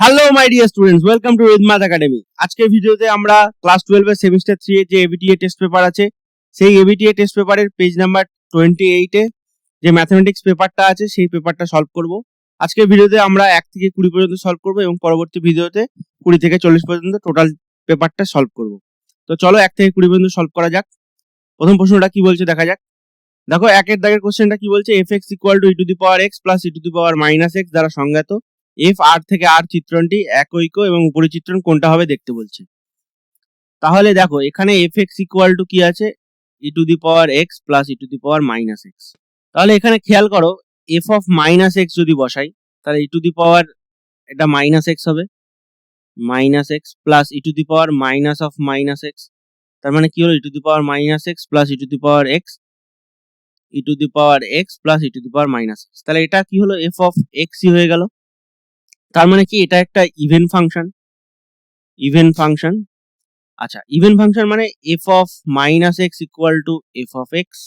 Hello my dear students welcome to রিদমাত academy আজকের ভিডিওতে আমরা ক্লাস টুয়েলভের সেমিস্টার থ্রি এর যে এবিটিএ টেস্ট পেপার আছে, সেই এবিটিএ টেস্ট পেপারের পেজ নাম্বার টোয়েন্টি এইটে যে ম্যাথমেটিক্স পেপারটা আছে, সেই পেপারটা সলভ করব। আজকের ভিডিওতে আমরা এক থেকে কুড়ি পর্যন্ত সলভ করব এবং পরবর্তী ভিডিওতে কুড়ি থেকে চল্লিশ পর্যন্ত টোটাল পেপারটা সলভ করব। তো চলো এক থেকে কুড়ি পর্যন্ত সলভ করা যাক। প্রথম প্রশ্নটা কি বলছে দেখা যাক। দেখো একের দাগের কোশ্চেনটা কি বলছে? F X equal to E to the power X plus E to the power minus X দ্বারা সংজ্ঞাত। এফ আর থেকে আর চিত্রণটি একৈক এবং উপরি চিত্রণ কোনটা হবে দেখতে বলছে। তাহলে দেখো, এখানে এফ এক্স ইকুয়াল টু কি আছে? E to the power X plus E to the power minus X তাহলে এখানে খেয়াল করো এফ অফ মাইনাস এক্স যদি বসাই, তাহলে ই টু দি পাওয়ার এটা মাইনাস এক্স হবে। Minus X plus E to the power minus of minus X তার মানে কি হলো? E to the power minus X plus E to the power X E to the power X plus E to the power minus X তাহলে এটা কি হলো? F of এক্সই হয়ে গেল। তার মানে কি এটা একটা ইভেন ফাংশন ইভেন ফাংশন আচ্ছা ইভেন ফাংশন মানে F of minus X equal to F of X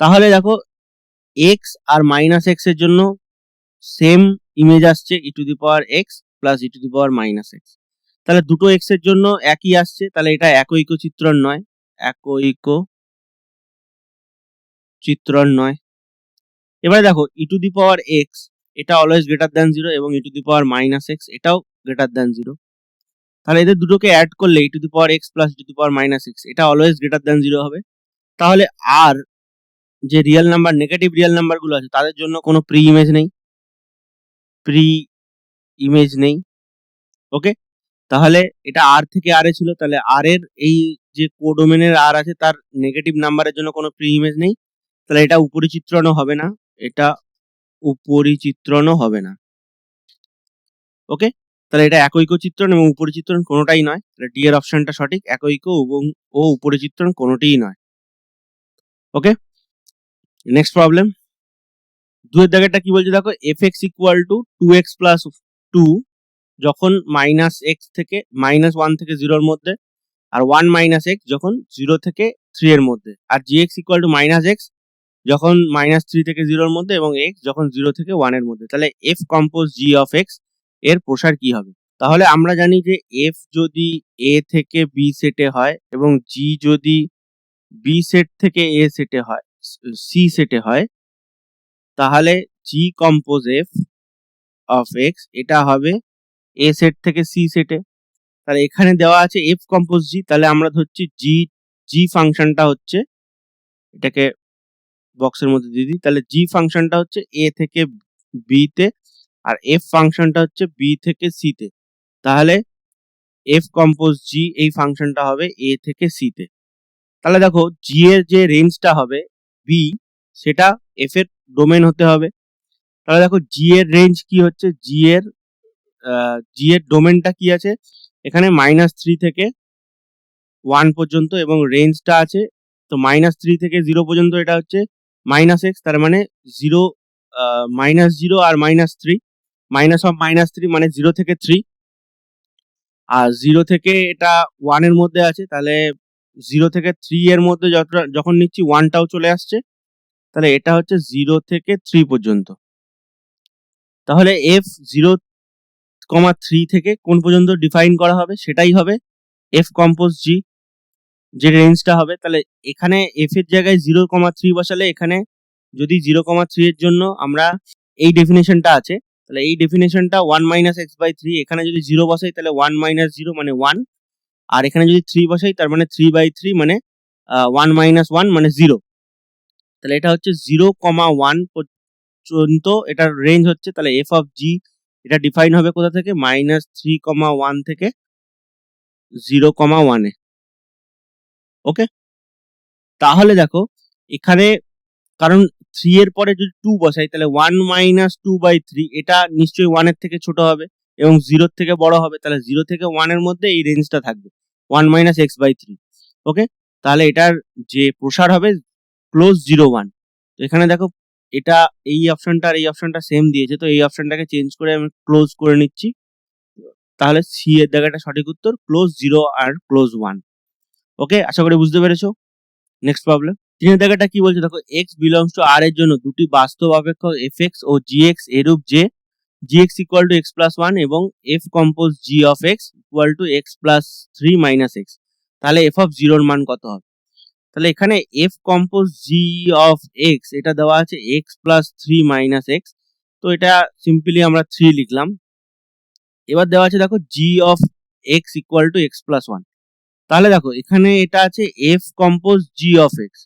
তাহলে দেখো এক্স আর মাইনাস এক্সের জন্য সেম ইমেজ আসছে E to the power X plus E to the power minus X তাহলে দুটো এক্সের জন্য একই আসছে, তাহলে এটা একৈক চিত্রণ নয়। একৈক চিত্রণ নয়। এবারে দেখো E to the power X এটা অলওয়েজ গ্রেটার দ্যান জিরো এবং E to the power minus X এটাও গ্রেটার দ্যান জিরো তাহলে এদের দুটোকে অ্যাড করলে E to the power X plus E to the power minus X এটা always greater than zero হবে। তাহলে আর যে রিয়েল নাম্বার নেগেটিভ রিয়েল নাম্বারগুলো আছে, তাদের জন্য কোনো প্রি ইমেজ নেই। প্রি ইমেজ নেই। ওকে তাহলে এটা আর থেকে আর এ ছিল, তাহলে আর এর এই যে কোডোমেনের আর আছে, তার নেগেটিভ নাম্বারের জন্য কোনো প্রি ইমেজ নেই। তাহলে এটা উপরিচিত্রণও হবে না, এটা উপরিচিত্রণও হবে না। ওকে তাহলে এটা একৈক চিত্রণ এবং উপরিচিত্রণ কোনোটাই নয়। তাহলে ডি এর অপশনটা সঠিক। একৈক এবং ও উপরিচিত্রণ কোনোটিই নয়। ওকে নেক্সট প্রবলেম দুয়ের দাগেরটা কি বলছে দেখো? F X equal to two X plus two যখন মাইনাস এক্স থেকে মাইনাস ওয়ান থেকে জিরোর মধ্যে, আর ওয়ান মাইনাস এক্স যখন জিরো থেকে থ্রি এর মধ্যে। আর G X equal to minus X যখন মাইনাস থ্রি থেকে জিরোর মধ্যে এবং এক্স যখন জিরো থেকে ওয়ানের মধ্যে, তাহলে এফ কম্পোজ জি অফ এক্সের প্রসার কি হবে? তাহলে আমরা জানি যে এফ যদি এ থেকে বি সেটে হয় এবং জি যদি বি সেট থেকে এ সেটে হয় সি সেটে হয়, তাহলে G compose F of X এটা হবে এ সেট থেকে সি সেটে তাহলে এখানে দেওয়া আছে এফ কম্পোজ জি তাহলে আমরা ধরছি জি জি ফাংশনটা হচ্ছে এটাকে বক্সের মধ্যে দিয়ে দিই। তাহলে জি ফাংশনটা হচ্ছে এ থেকে বি তে আর এফ ফাংশনটা হচ্ছে বি থেকে সি তে। তাহলে এফ কম্পোজ জি এই ফাংশনটা হবে এ থেকে সি তে। তাহলে দেখো জি এর যে রেঞ্জটা হবে বি সেটা এফ এর ডোমেন হতে হবে। তাহলে দেখো জি এর রেঞ্জ কি হচ্ছে? জি এর জি এর ডোমেনটা কি আছে? এখানে মাইনাস থ্রি থেকে ওয়ান পর্যন্ত এবং রেঞ্জটা আছে। তো মাইনাস থ্রি থেকে জিরো পর্যন্ত এটা হচ্ছে মাইনাস এক্স তার মানে zero minus zero R minus three minus of minus three মানে জিরো থেকে থ্রি আর জিরো থেকে এটা ওয়ানের মধ্যে আছে, তাহলে জিরো থেকে থ্রি এর মধ্যে যতটা যখন নিচ্ছি ওয়ানটাও চলে আসছে। তাহলে এটা হচ্ছে জিরো থেকে থ্রি পর্যন্ত। তাহলে এফ জিরো কমা থ্রি থেকে কোন পর্যন্ত ডিফাইন করা হবে, সেটাই হবে এফ কম্পোজ জি যে রেঞ্জটা হবে, তাহলে এখানে এফ এর জায়গায় জিরো কমা থ্রি বসালে এখানে যদি জিরো কমা থ্রি এর জন্য আমরা এই ডেফিনেশনটা আছে, তাহলে এই ডেফিনেশনটা one minus X by three এখানে যদি জিরো বসাই তাহলে ওয়ান মাইনাস জিরো মানে ওয়ান আর এখানে যদি থ্রি বসাই তার মানে থ্রি বাই থ্রি মানে ওয়ান মাইনাস ওয়ান মানে জিরো তাহলে এটা হচ্ছে জিরো কমা ওয়ান পর্যন্ত এটার রেঞ্জ হচ্ছে, তাহলে এফ অফ জি এটা ডিফাইন হবে কোথা থেকে? মাইনাস থ্রি কমা ওয়ান থেকে জিরো কমা ওয়ানে ওকে? তাহলে দেখো, এখানে কারণ থ্রি এর পরে যদি টু বসাই, তাহলে one minus two by three এটা নিশ্চয়ই ওয়ানের থেকে ছোট হবে এবং জিরোর থেকে বড় হবে, তাহলে জিরো থেকে ওয়ানের মধ্যে এই রেঞ্জটা থাকবে one minus X by three okay? তাহলে এটার যে প্রসার হবে ক্লোজ জিরো ওয়ান তো এখানে দেখো, এটা এই অপশনটা আর এই অপশনটা সেম দিয়েছে, তো এই অপশনটাকে চেঞ্জ করে আমি ক্লোজ করে নিচ্ছি, তাহলে সি এর জায়গাটা সঠিক উত্তর ক্লোজ জিরো আর ক্লোজ ওয়ান ওকে আশা করি বুঝতে পেরেছ? নেক্সট প্রবলেম তিনের জায়গাটা কি বলছে? দেখো এক্স বিলংস টু আর এর জন্য দুটি বাস্তব অপেক্ষক এফ এক্স ও জি এক্স এরূপ যে G X equal to X plus one এবং F compose G of X equal to X plus three minus X তাহলে এফ অফ জিরোর মান কত হবে? তাহলে এখানে F compose G of X এটা দেওয়া আছে X plus three minus X তো এটা সিম্পলি আমরা থ্রি লিখলাম। এবার দেওয়া আছে, দেখো G of X equal to X plus one তাহলে দেখো, এখানে এটা আছে F compose G of X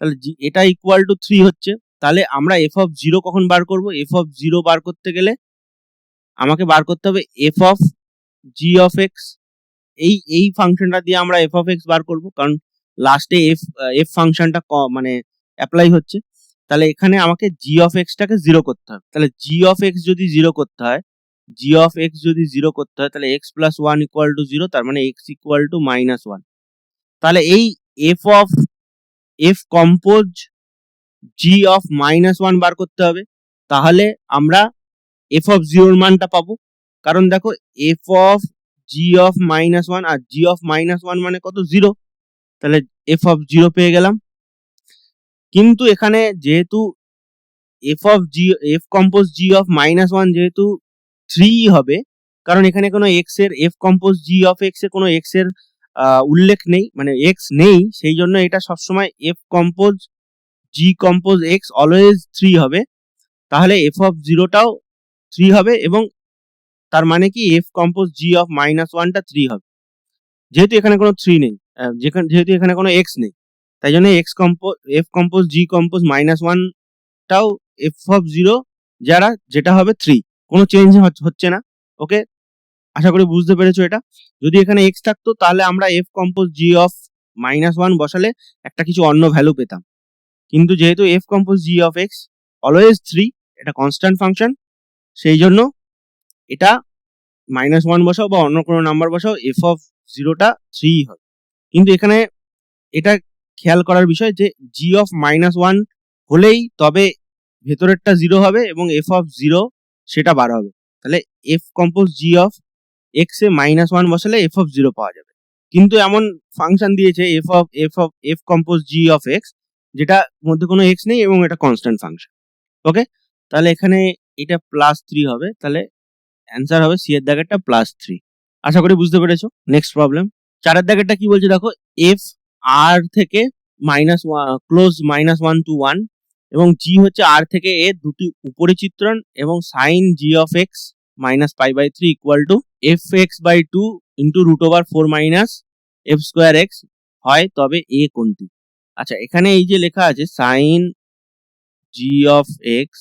তাহলে এটা ইকুয়াল টু থ্রি হচ্ছে। তাহলে আমরা এফ অফ জিরো কখন বার করব? এফ অফ জিরো বার করতে গেলে আমাকে বার করতে হবে F of G of X এই এই ফাংশনটা দিয়ে আমরা এফ অফ এক্স বার করব, কারণ লাস্টে এফ এফ ফাংশনটা মানে অ্যাপ্লাই হচ্ছে। তাহলে এখানে আমাকে জি অফ এক্সটাকে জিরো করতে হবে। তাহলে জি অফ এক্স যদি জিরো করতে হয় জি অফ এক্স যদি জিরো করতে হয়, তাহলে X plus one equal to zero তার মানে X equal to minus one তাহলে এই F of F compose G of minus one বার করতে হবে। তাহলে আমরা এফ অফ জিরোর মানটা পাবো। কারণ দেখো F of G of minus one R G of minus one মানে কত? জিরো তাহলে এফ অফ জিরো পেয়ে গেলাম। কিন্তু এখানে যেহেতু F of G F compose G of minus one যেহেতু থ্রি হবে। কারণ এখানে কোনো এক্সের এফ কম্পোজ জি অফ এক্সের কোনো এক্সের উল্লেখ নেই মানে এক্স নেই, সেই জন্য এটা সবসময় F compose G compose X always three হবে। তাহলে এফ অফ জিরোটাও থ্রি হবে এবং তার মানে কি F compose G of minus ওয়ানটা থ্রি হবে। যেহেতু এখানে কোনো থ্রি নেই যেখানে, যেহেতু এখানে কোনো এক্স নেই, তাই জন্য X compose F compose G compose minus ওয়ানটাও F of zero যারা, যেটা হবে থ্রি কোনো চেঞ্জ হচ্ছে না ওকে আশা করি বুঝতে পেরেছ এটা। যদি এখানে এক্স থাকতো, তাহলে আমরা F compose G of minus one বসালে একটা কিছু অন্য ভ্যালু পেতাম। কিন্তু যেহেতু F compose G of X always three এটা কনস্ট্যান্ট ফাংশন সেই জন্য এটা মাইনাস ওয়ান বসাও বা অন্য কোনো নাম্বার বসাও এফ অফ জিরোটা থ্রি হবে কিন্তু এখানে এটা খেয়াল করার বিষয় যে জি অফ মাইনাস ওয়ান হলেই তবে ভেতরেরটা জিরো হবে এবং এফ অফ জিরো সেটা বার হবে। তাহলে F compose G of X A minus one বসালে এফ অফ জিরো পাওয়া যাবে। কিন্তু এমন ফাংশন দিয়েছে F of F of F compose G of X যেটা মধ্যে কোনো এক্স নেই এবং এটা কনস্ট্যান্ট ফাংশন ওকে তাহলে এখানে এটা প্লাস থ্রি হবে। তাহলে অ্যান্সার হবে সি এর দাগেরটা প্লাস থ্রি আশা করি বুঝতে পেরেছ। নেক্সট প্রবলেম চারের দাগেরটা কি বলছে দেখো? এফ আর থেকে minus close minus one to one এবং জি হচ্ছে আর থেকে এ দুটি উপরে চিত্রণ এবং sine G of X minus pi by three equal to F X by two into root over four minus F square X হয় তবে এ কোনটি? আচ্ছা এখানে এই যে লেখা আছে sine g of x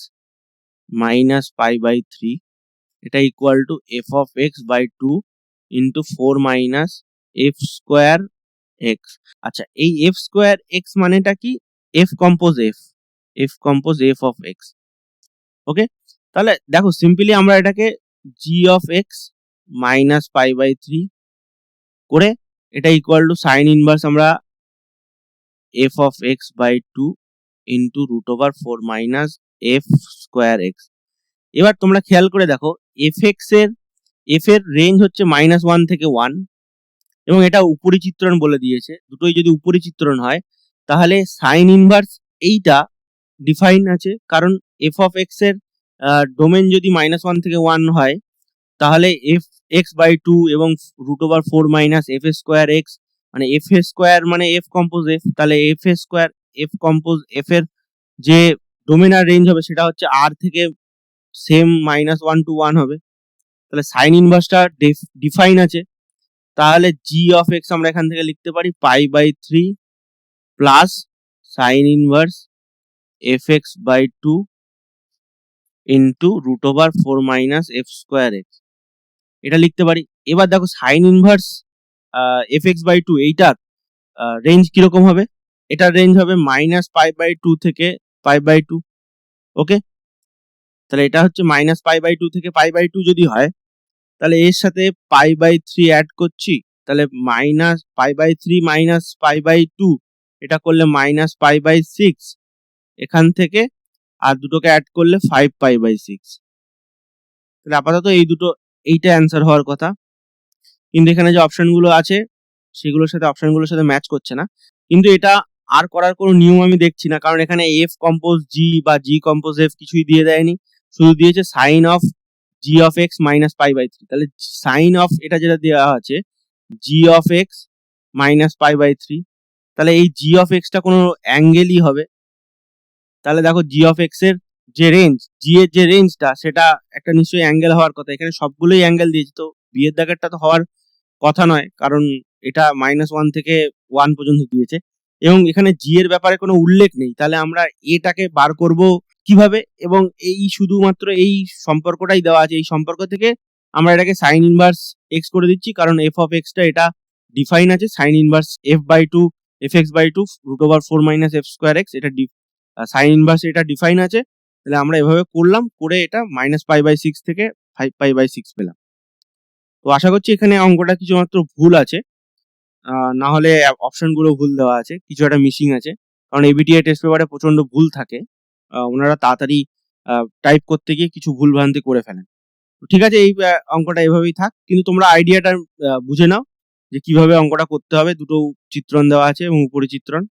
minus pi by three এটা equal to f of x by two into four minus f square x আচ্ছা এই এফ স্কোয়ার এক্স মানেটা কি? F compose f f compose f of x okay তাহলে দেখো simply আমরা এটাকে g of x minus pi by three করে এটা ইকুয়াল টু সাইন ইনভার্স আমরা f of x by two into root over four minus f square x এবার তোমরা খেয়াল করে দেখো এফ এক্সের এফ এর রেঞ্জ হচ্ছে মাইনাস ওয়ান থেকে ওয়ান এবং এটা উপরি চিত্রণ বলে দিয়েছে। দুটোই যদি উপরি চিত্রণ হয়, তাহলে সাইন ইনভার্স এইটা ডিফাইন আছে। কারণ এফ অফ এক্সের ডোমেন যদি মাইনাস ওয়ান থেকে ওয়ান হয়, তাহলে এফ এক্স বাই টু এবং root over four minus f square x মানে এফ স্কোয়ার মানে এফ কম্পোজ এফ তাহলে f square f compose f এর যে ডোমেন আর রেঞ্জ হবে, সেটা হচ্ছে আর থেকে same minus one to one হবে। তাহলে সাইন ইনভার্সটা ডিফাইন আছে। তাহলে জি অফ এক্স আমরা এখান থেকে লিখতে পারি pi by three plus sine inverse f x by two into root over four minus f square x এটা লিখতে পারি। এবার দেখো sine inverse f x by two এইটার রেঞ্জ কীরকম হবে? এটার রেঞ্জ হবে মাইনাস পাই বাই টু থেকে পাই বাই টু ওকে তাহলে এটা হচ্ছে মাইনাস পাই বাই টু থেকে পাই বাই টু যদি হয়, তাহলে এর সাথে পাই বাই থ্রি অ্যাড করছি, তাহলে minus pi by three minus pi by two এটা করলে মাইনাস পাই বাই সিক্স এখান থেকে আর দুটোকে অ্যাড করলে ফাইভ পাই বাই সিক্স তাহলে আপাতত এই দুটো, এইটা অ্যান্সার হওয়ার কথা। কিন্তু এখানে যে অপশনগুলো আছে, সেগুলোর সাথে অপশনগুলোর সাথে ম্যাচ করছে না। কিন্তু এটা আর করার কোনো নিয়ম আমি দেখছি না, কারণ এখানে এফ কম্পোজ জি বা জি কম্পোজ এফ কিছুই দিয়ে দেয়নি। শুধু দিয়েছে sine of g of x minus pi by three তাহলে সাইন অফ এটা যেটা দেওয়া আছে g of x minus pi by three তাহলে এই জি অফ এক্সটা কোনো অ্যাঙ্গেলই হবে। তাহলে দেখো জি অফ এক্সের যে রেঞ্জ জি এর যে রেঞ্জটা সেটা একটা নিশ্চয়ই অ্যাঙ্গেল হওয়ার কথা। এখানে সবগুলোই অ্যাঙ্গেল দিয়েছে। তো বি এর দাগেরটা তো হওয়ার কথা নয়, কারণ এটা মাইনাস ওয়ান থেকে ওয়ান পর্যন্ত দিয়েছে। এবং এখানে জি এর ব্যাপারে কোনো উল্লেখ নেই। তাহলে আমরা এটাকে বার করব কীভাবে? এবং এই শুধুমাত্র এই সম্পর্কটাই দেওয়া আছে। এই সম্পর্ক থেকে আমরা এটাকে সাইন ইনভার্স এক্স করে দিচ্ছি, কারণ এফ অফ এক্সটা এটা ডিফাইন আছে। Sine inverse f by two f x by two root over four minus f square x এটা সাইন ইনভার্স এটা ডিফাইন আছে, তাহলে আমরা এভাবে করলাম, করে এটা মাইনাস পাই বাই সিক্স থেকে ফাইভ পাই বাই সিক্স পেলাম। তো আশা করছি এখানে অঙ্কটা কিছুমাত্র ভুল আছে। না হলে অপশনগুলো ভুল দেওয়া আছে, কিছু একটা মিসিং আছে। কারণ এবিটিআই টেস্ট পেপারে প্রচণ্ড ভুল থাকে। ওনারা তাড়াতাড়ি টাইপ করতে গিয়ে কিছু ভুল ভ্রান্তি করে ফেলেন। ঠিক আছে, এই অঙ্কটা এভাবেই থাক। কিন্তু তোমরা আইডিয়াটা বুঝে নাও যে কীভাবে অঙ্কটা করতে হবে। দুটো চিত্রণ দেওয়া আছে এবং উপরে চিত্রণ।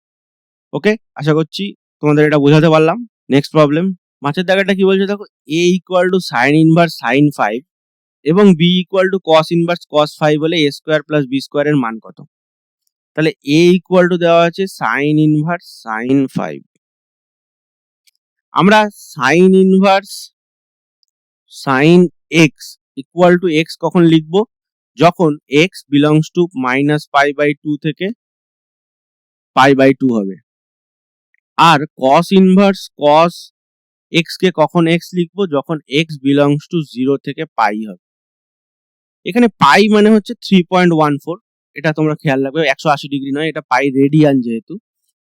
ওকে আশা করছি তোমাদের এটা বোঝাতে পারলাম। নেক্সট প্রবলেম মাছের দাগাটা কি বলছে দেখো? A equal to sine inverse sine five এবং b equal to cos inverse cos five হলে এ স্কোয়ার প্লাস বি স্কোয়ারের মান কত? তাহলে এ ইকুয়াল টু দেওয়া আছে সাইন ইনভার্স সাইন ফাইভ আমরা sine inverse sine x equal to x কখন লিখব? যখন x belongs to minus pi by two থেকে পাই বাই টু হবে। আর কস ইনভার্স কস এক্স কে কখন এক্স লিখব? যখন এক্স বিলংস টু জিরো থেকে পাই হবে। এখানে পাই মানে হচ্ছে থ্রি পয়েন্ট ওয়ান ফোর এটা তোমরা খেয়াল রাখবে, একশো আশি ডিগ্রি নয়, এটা পাই রেডিয়ান যেহেতু।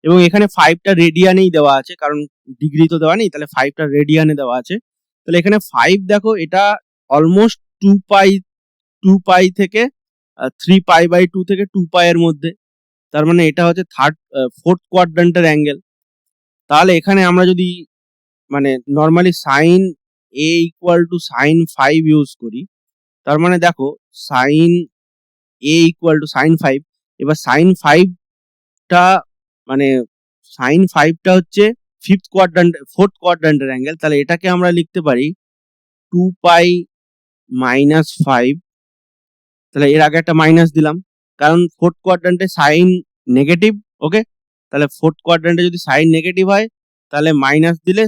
এবং এখানে ফাইভটা রেডিয়ানেই দেওয়া আছে, কারণ ডিগ্রি তো দেওয়া নেই, তাহলে ফাইভটা রেডিয়ানে দেওয়া আছে। তাহলে এখানে ফাইভ দেখো, এটা almost two pi two pi থেকে থ্রি পাই বাই টু থেকে টু পাই এর মধ্যে। তার মানে এটা হচ্ছে থার্ড ফোর্থ কোয়াড্রান্টের অ্যাঙ্গেল তাহলে এখানে আমরা যদি মানে normally sine a equal to sine five use করি, তার মানে দেখো sine a equal to sine five এবার সাইন ফাইভটা মানে সাইন ফাইভটা হচ্ছে ফিফথ কোয়াড্রান্ট ফোর্থ কোয়াড্রান্টের অ্যাঙ্গেল তাহলে এটাকে আমরা লিখতে পারি টু পাই মাইনাস ফাইভ তাহলে এর আগে একটা মাইনাস দিলাম, কারণ ফোর্থ কোয়াড্রান্টে সাইন নেগেটিভ ওকে তাহলে ফোর্থ কোয়াড্রান্টে যদি সাইন নেগেটিভ হয়, তাহলে মাইনাস দিলে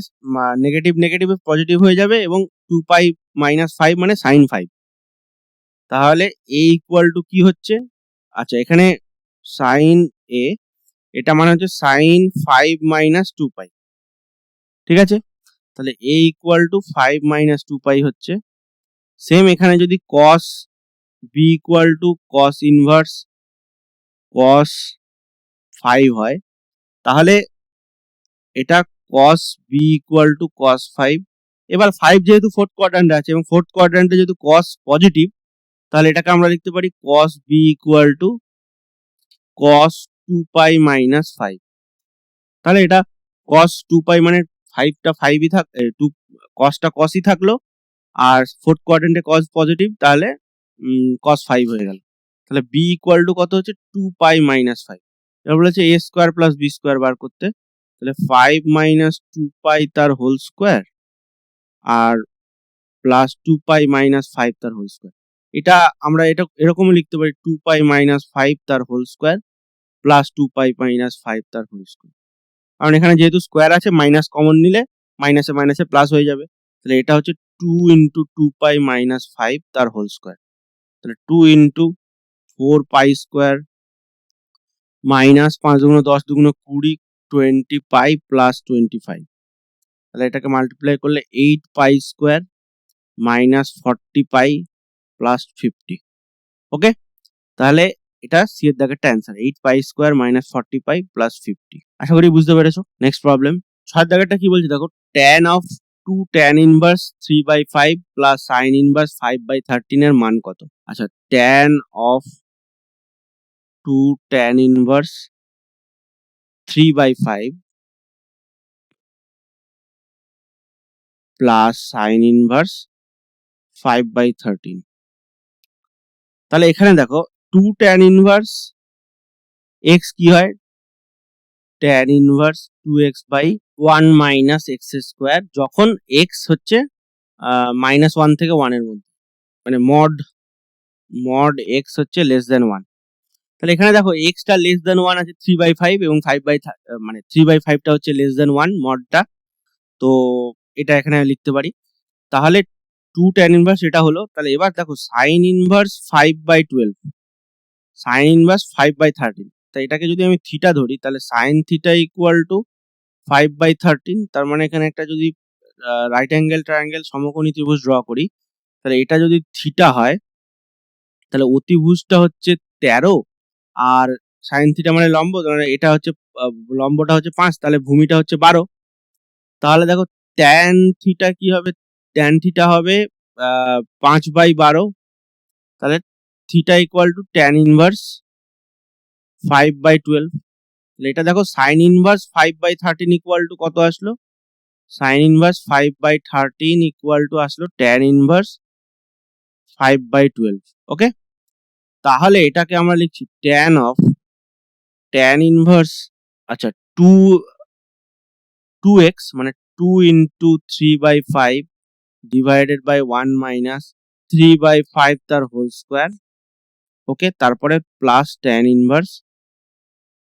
নেগেটিভ নেগেটিভ পজিটিভ হয়ে যাবে এবং টু পাই মাইনাস ফাইভ মানে সাইন ফাইভ তাহলে এ ইকুয়াল টু কি হচ্ছে? আচ্ছা এখানে সাইন এ এটা মানে হচ্ছে sine five minus two pi ঠিক আছে? তাহলে a equal to five minus two pi হচ্ছে। সেম এখানে যদি cos b equal to cos inverse cos five হয় তাহলে এটা cos b equal to cos five এবার ফাইভ যেহেতু ফোর্থ কোয়াড্রান্টে আছে এবং ফোর্থ কোয়াড্রান্টে যেহেতু কস পজিটিভ তাহলে এটাকে আমরা লিখতে পারি cos b equal to cos two pi minus five তাহলে এটা কস টু পাই মানে ফাইভটা ফাইভই থাক টু কসটা কসই থাকল, আর ফোর্থ কোয়াড্রেন্টে কস পজিটিভ তাহলে কস ফাইভ হয়ে গেল। তাহলে বি ইকুয়াল টু কত হচ্ছে? টু পাই মাইনাস ফাইভ এবার বলেছে a square plus b square বার করতে। তাহলে ফাইভ মাইনাস টু পাই তার হোল স্কোয়ার আর plus two pi minus five তার হোল স্কোয়ার এটা আমরা এটা এরকমও লিখতে পারি টু পাই মাইনাস ফাইভ তার whole square plus two pi minus five তার হোল স্কোয়ার কারণ এখানে যেহেতু স্কোয়ার আছে মাইনাস কমন নিলে মাইনাসে মাইনাসে প্লাস হয়ে যাবে। তাহলে এটা হচ্ছে two into two pi minus five তার হোল স্কোয়ার তাহলে two into four pi square minus পাঁচ দুগুণ দশ দুগুণ কুড়ি twenty pi plus twenty five তাহলে এটাকে মাল্টিপ্লাই করলে eight pi square minus forty pi plus fifty okay তাহলে এটা সি এর দাগেরটা answer eight pi square minus forty pi plus fifty আশা করি বুঝতে পেরেছ। নেক্সট প্রবলেম ছয়ের দাগেরটা কি বলছে? দেখো tan of two tan inverse three by five plus sine inverse five by থার্টিনের মান কত? আচ্ছা tan of two tan inverse three by five plus sine inverse five by thirteen তাহলে এখানে দেখো টু ট্যান ইনভার্স এক্স কি হয়? Tan inverse two x by one minus x square যখন x হচ্ছে মাইনাস ওয়ান থেকে ওয়ানের মধ্যে। মানে মড মড এক্স হচ্ছে লেস দেন ওয়ান তাহলে এখানে দেখো এক্সটা লেস দেন ওয়ান আছে থ্রি বাই ফাইভ এবং ফাইভ বাই মানে থ্রি বাই ফাইভটা হচ্ছে লেস দেন ওয়ান মডটা তো এটা এখানে আমি লিখতে পারি। তাহলে টু ট্যান ইনভার্স এটা হলো। তাহলে এবার দেখো sine inverse five by twelve sine inverse five by thirteen তা এটাকে যদি আমি থিটা ধরি, তাহলে sine theta equal to five by thirteen তার মানে এখানে একটা যদি রাইট অ্যাঙ্গেল ট্রায়াঙ্গেল সমকোণী ত্রিভুজ ড্র করি, তাহলে এটা যদি থিটা হয়, তাহলে অতিভুজটা হচ্ছে তেরো। আর সাইন থিটা মানে লম্ব এটা হচ্ছে লম্বটা হচ্ছে পাঁচ, তাহলে ভূমিটা হচ্ছে বারো। তাহলে দেখো ট্যান থিটা কি হবে? ট্যান থিটা হবে পাঁচ বাই বারো। তাহলে theta equal to tan inverse five by twelve তাহলে এটা দেখো sine inverse five by thirteen equal to কত আসলো? Sine inverse five by thirteen equal to আসলো tan inverse five by twelve okay তাহলে এটাকে আমরা লিখছি ট্যান অফ ট্যান ইনভার্স আচ্ছা টু টু এক্স মানে two into three by five divided by one minus three by five তার whole square okay তারপরে plus tan inverse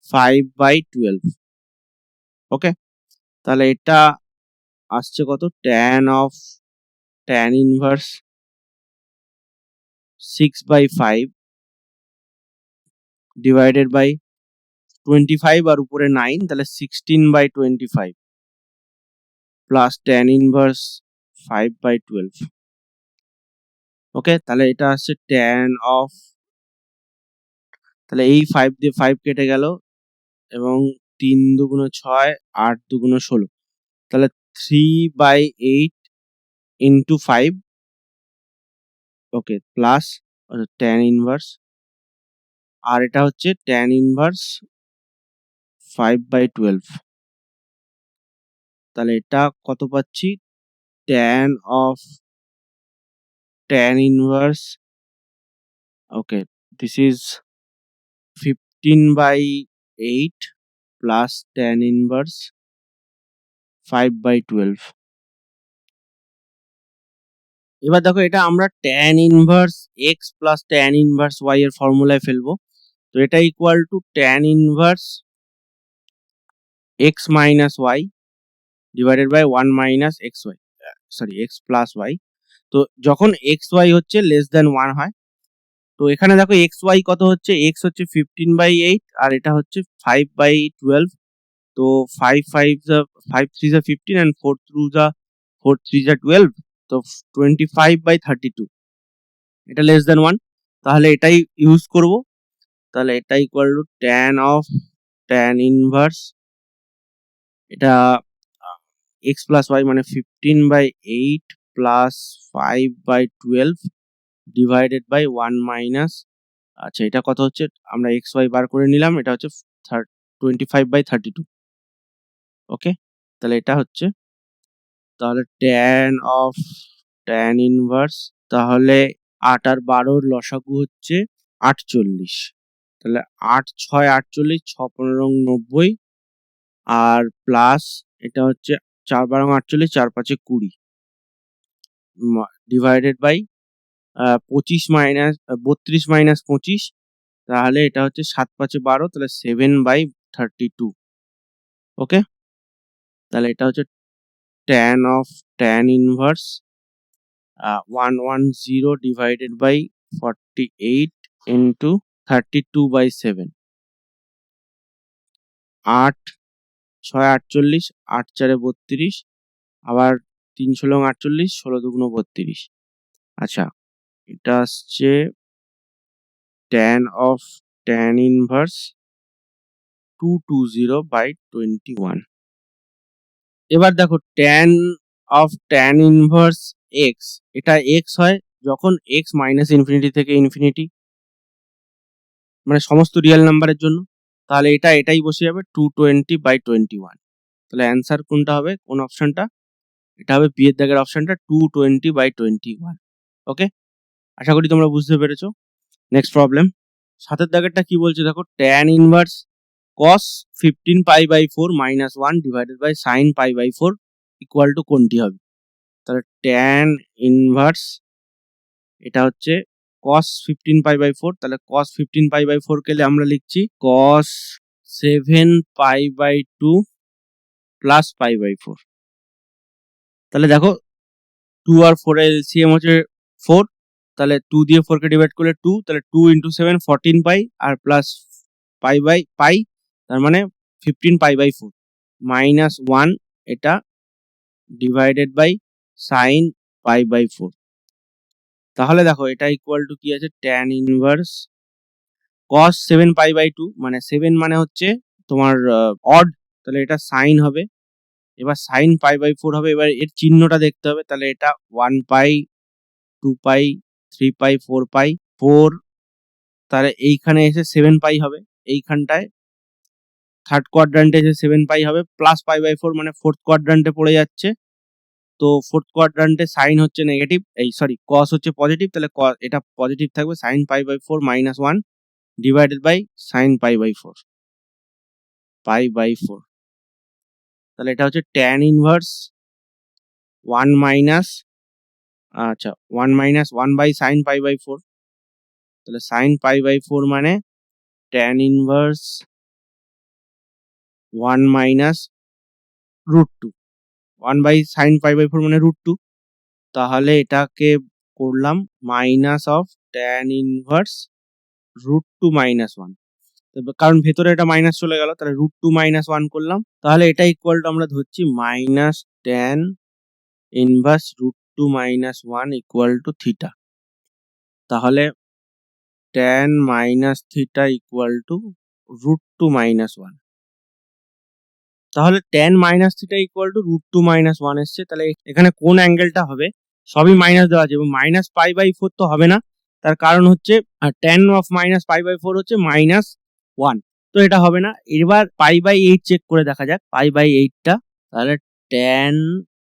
five by twelve okay তাহলে এটা আসছে কত? Tan of tan inverse six by five divided by twenty five আর উপরে nine তাহলে sixteen by twenty five plus tan inverse five by twelve okay তাহলে এটা আসছে ট্যান অফ তাহলে এই ফাইভ দিয়ে ফাইভ কেটে গেল এবং তিন দুগুণ ছয়, আট দুগুণ ষোলো। তাহলে three by eight into five okay plus tan inverse আর এটা হচ্ছে tan inverse five by twelve তাহলে এটা কত পাচ্ছি? Tan of tan inverse okay this is fifteen by eight plus tan inverse five by twelve এবার দেখো এটা আমরা tan inverse x plus tan inverse y এর ফর্মুলায় ফেলব। তো এটা equal to tan inverse x minus y divided by one minus x y sorry x plus y তো যখন এক্স ওয়াই হচ্ছে লেস দেন ওয়ান হয়, তো এখানে দেখো এক্স ওয়াই কত হচ্ছে? এক্স হচ্ছে ফিফটিন বাই এইট আর এটা হচ্ছে ফাইভ বাই টুয়েলভ তো ফাইভ ফাইভ যা ফাইভ থ্রি যা ফিফটিন অ্যান্ড ফোর থ্রু যা ফোর থ্রি যা টুয়েলভ তো twenty five by thirty two এটা লেস দেন ওয়ান তাহলে এটাই ইউজ করব। তাহলে এটা equal to tan of tan inverse এটা এক্স প্লাস ওয়াই মানে fifteen by eight plus five by twelve divided by one minus আচ্ছা এটা কত হচ্ছে? আমরা এক্স ওয়াই বার করে নিলাম, এটা হচ্ছে twenty five by thirty two okay তাহলে এটা হচ্ছে, তাহলে ট্যান অফ ট্যান ইনভার্স তাহলে আট আর বারোর লসাগু হচ্ছে আটচল্লিশ। তাহলে আট ছয় আটচল্লিশ, ছ পনেরো নব্বই। আর প্লাস এটা হচ্ছে চার বারো আটচল্লিশ, চার পাঁচে কুড়ি। ডিভাইডেড বাই পঁচিশ মাইনাস বত্রিশ মাইনাস পঁচিশ, তাহলে এটা হচ্ছে সাত পাঁচে বারো, তাহলে seven by thirty two okay তাহলে এটা হচ্ছে tan of tan inverse one one zero divided by forty eight into thirty two by seven আট, ছয় আটচল্লিশ, আট চারে বত্রিশ, আবার তিন ষোলো আটচল্লিশ, ষোলো দুগুণ বত্রিশ। আচ্ছা এটা আসছে tan of tan inverse two two zero by twenty one এবার দেখো tan of tan inverse x এটা এক্স হয় যখন এক্স মাইনাস ইনফিনিটি থেকে ইনফিনিটি মানে সমস্ত রিয়েল নাম্বারের জন্য, তাহলে এটা, এটাই বসে যাবে two twenty by twenty one তাহলে অ্যান্সার কোনটা হবে? কোন অপশনটা এটা হবে বি এর দাগের অপশনটা two twenty by twenty one okay আশা করি তোমরা বুঝতে পেরেছ। নেক্সট প্রবলেম সাতের দাগেরটা কি বলছে দেখো? Tan inverse cos fifteen pi by four minus one divided by sine pi by four equal to কোনটি হবে? তাহলে ট্যান ইনভার্স এটা হচ্ছে cos fifteen pi by four তাহলে cos fifteen pi by four কেলে আমরা লিখছি cos seven pi by two plus pi by four তাহলে দেখো টু আর ফোর এলসিএম হচ্ছে ফোর তাহলে টু দিয়ে ফোরকে ডিভাইড করলে টু তাহলে two into seven fourteen pi R plus pi by pi তার মানে fifteen pi by four minus one এটা divided by sine pi by four তাহলে দেখো এটা ইকুয়াল টু কি আছে? Tan inverse cos seven pi by two মানে seven মানে হচ্ছে তোমার অড তাহলে এটা সাইন হবে। এবার সাইন পাই বাই ফোর হবে, এবার এর চিহ্নটা দেখতে হবে। তাহলে এটা one pi two pi three pi four pi four তাহলে এইখানে এসে সেভেন পাই হবে, এইখানটায় থার্ড কোয়াড্রান্টে এসে সেভেন পাই হবে প্লাস পাই বাই ফোর মানে ফোর্থ কোয়াড্রান্টে পড়ে যাচ্ছে। তো ফোর্থ কোয়াড্রান্টে সাইন হচ্ছে নেগেটিভ এই সরি কস হচ্ছে পজিটিভ তাহলে এটা পজিটিভ থাকবে sine pi by four minus one divided by sine pi by four pi by four তাহলে এটা হচ্ছে ট্যান ইনভার্স ওয়ান মাইনাস আচ্ছা one minus one by sine pi by four তাহলে sine pi by four মানে tan inverse one minus root two one by sine pi by four মানে root two তাহলে এটাকে করলাম minus of tan inverse root two minus one কারণ ভেতরে এটা minus চলে গেল, তাহলে রুট টু মাইনাস ওয়ান করলাম। তাহলে এটা ইকুয়াল টু আমরা ধরছি minus tan inverse root two minus one equal to theta তাহলে tan minus theta equal to root two minus one তাহলে tan minus theta equal to root two minus one এসছে। তাহলে এখানে কোন অ্যাঙ্গেলটা হবে? সবই মাইনাস দেওয়া আছে। এবং মাইনাস পাই বাই ফোর তো হবে না। তার কারণ হচ্ছে tan of minus pi by four হচ্ছে মাইনাস ওয়ান তো এটা হবে না। এবার পাই বাই এইট চেক করে দেখা যাক। পাই বাই এইটটা তাহলে টেন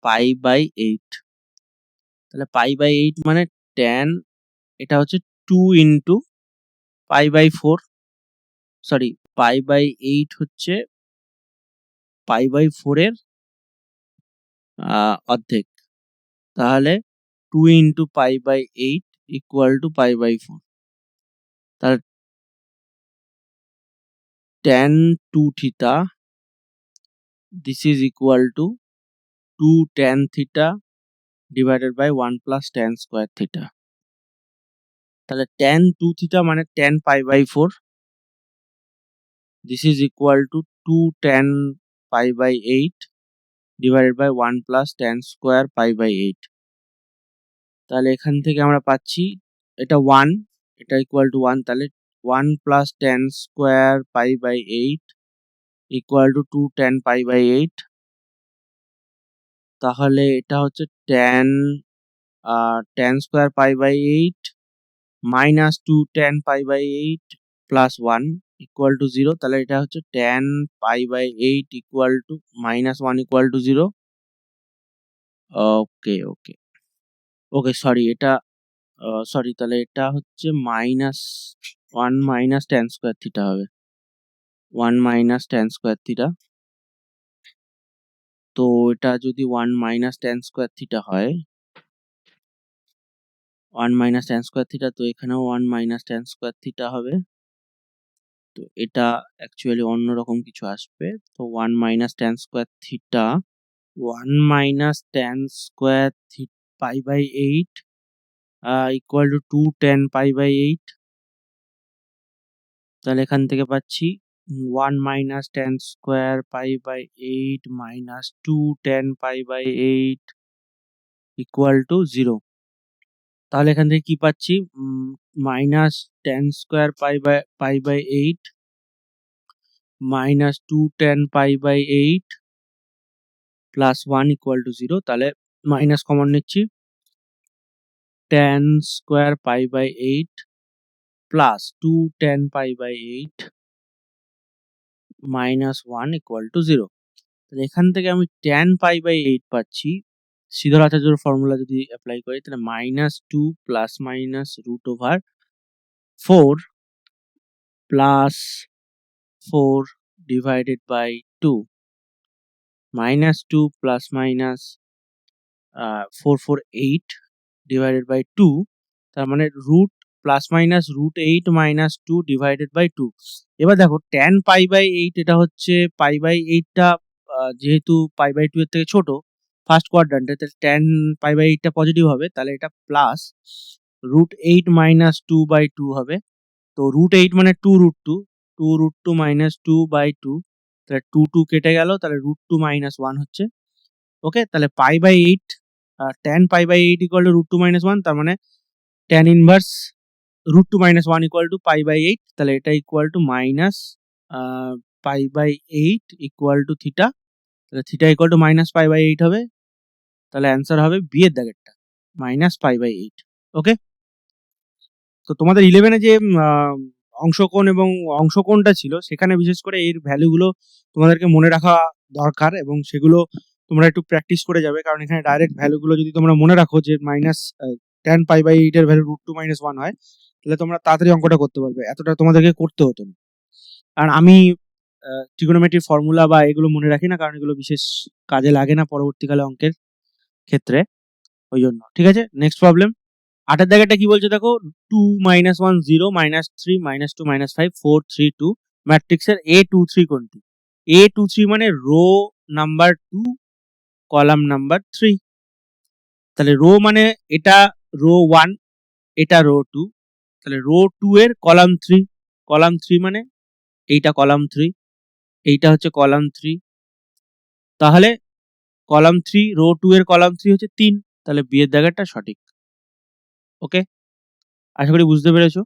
পাই বাই এইট তাহলে পাই বাই এইট মানে টেন এটা হচ্ছে two into pi by four sorry pi by eight হচ্ছে পাই বাই ফোরের অর্ধেক তাহলে two into pi by eight equal to pi by four তাহলে tan 2 theta this is equal to 2 tan theta divided by 1 plus tan square theta তাহলে tan 2 theta মানে tan pi by 4 this is equal to 2 tan pi by 8 divided by 1 plus tan square pi by 8 তাহলে এখান থেকে আমরা পাচ্ছি এটা 1 এটা equal two 1 তাহলে 1 plus tan square pi by 8 equal to 2 tan pi by 8 তাহলে এটা হচ্ছে tan tan square pi by 8 minus 2 tan pi by 8 plus 1 equal to 0 তাহলে এটা হচ্ছে tan pi by 8 equal to minus 1 equal to 0 okay okay okay sorry এটা sorry তাহলে এটা হচ্ছে minus one minus tan square theta হবে। One minus tan square theta তো এটা যদি one minus tan square theta হয় one minus tan square theta তো এখানেও one minus tan square theta হবে। তো এটা অ্যাকচুয়ালি অন্যরকম কিছু আসবে। তো one minus tan square theta one minus tan square Thi pi by eight equal to two tan pi by eight তাহলে এখান থেকে পাচ্ছি one minus tan square pi by eight minus two tan pi by eight equal to zero তাহলে এখান থেকে কি পাচ্ছি? Minus tan square pi by pi by eight, minus two tan pi by eight, plus one equal to zero, তাহলে minus common নিচ্ছি। Tan square pi by eight, plus two tan pi by eight, minus one equal to zero. তাহলে এখান থেকে আমি ten pi by eight পাচ্ছি সিধর আচার্যর formula যদি apply করি, তাহলে minus two plus minus root over four plus four divided by two minus two plus minus four four eight divided by two তার মানে root plus minus root eight minus two divided by two এবার দেখো tan pi by eight এটা হচ্ছে pi by এইটটা যেহেতু পাই by two এর থেকে ছোট ফার্স্ট কোয়াড্রান্টে তাহলে ট্যান পাই বাই এইটটা পজিটিভ হবে, তাহলে এটা plus root eight minus two by two হবে। তো রুট এইট মানে two root two two root two minus two by two তাহলে টু টু কেটে গেল, তাহলে রুট টু মাইনাস ওয়ান হচ্ছে। ওকে তাহলে pi by eight tan pi by eight equal to root two minus one তার মানে tan inverse root two minus one equal to pi by eight তাহলে এটা equal to minus pi by eight equal to theta তাহলে theta equal to minus pi by eight হবে। তাহলে answer হবে B এর দাগেরটা minus pi by eight okay তো তোমাদের ইলেভেনে যে অংশকোণ এবং অংশকোণটা ছিল, সেখানে বিশেষ করে এর ভ্যালুগুলো তোমাদেরকে মনে রাখা দরকার এবং সেগুলো তোমরা একটু প্র্যাকটিস করে যাবে, কারণ এখানে ডাইরেক্ট ভ্যালুগুলো যদি তোমরা মনে রাখো যে মাইনাস টেন পাই বাই এইটের value root two minus one হয়, তাহলে তোমরা তাড়াতাড়ি অঙ্কটা করতে পারবে, এতটা তোমাদেরকে করতে হতো না। কারণ আমি ট্রিগোনোমেট্রির ফর্মুলা বা এগুলো মনে রাখি না, কারণ এগুলো বিশেষ কাজে লাগে না পরবর্তীকালে অঙ্কের। ক্ষেত্রে ওই জন্য ঠিক আছে? নেক্সট প্রবলেম আটের জায়গাটা কি বলছে দেখো? Two minus one zero minus three minus two minus five four three two ম্যাট্রিক্সের এ টু থ্রি কোনটি? এ টু থ্রি মানে row number two column number three তাহলে রো মানে এটা রো ওয়ান এটা রো টু তাহলে রো টু এর কলাম থ্রি কলাম থ্রি মানে এইটা কলাম থ্রি এইটা হচ্ছে কলাম থ্রি তাহলে কলাম থ্রি রো টু এর কলাম থ্রি হচ্ছে তিন, তাহলে বিয়ের দাগেরটা সঠিক। ওকে আশা করি বুঝতে পেরেছ?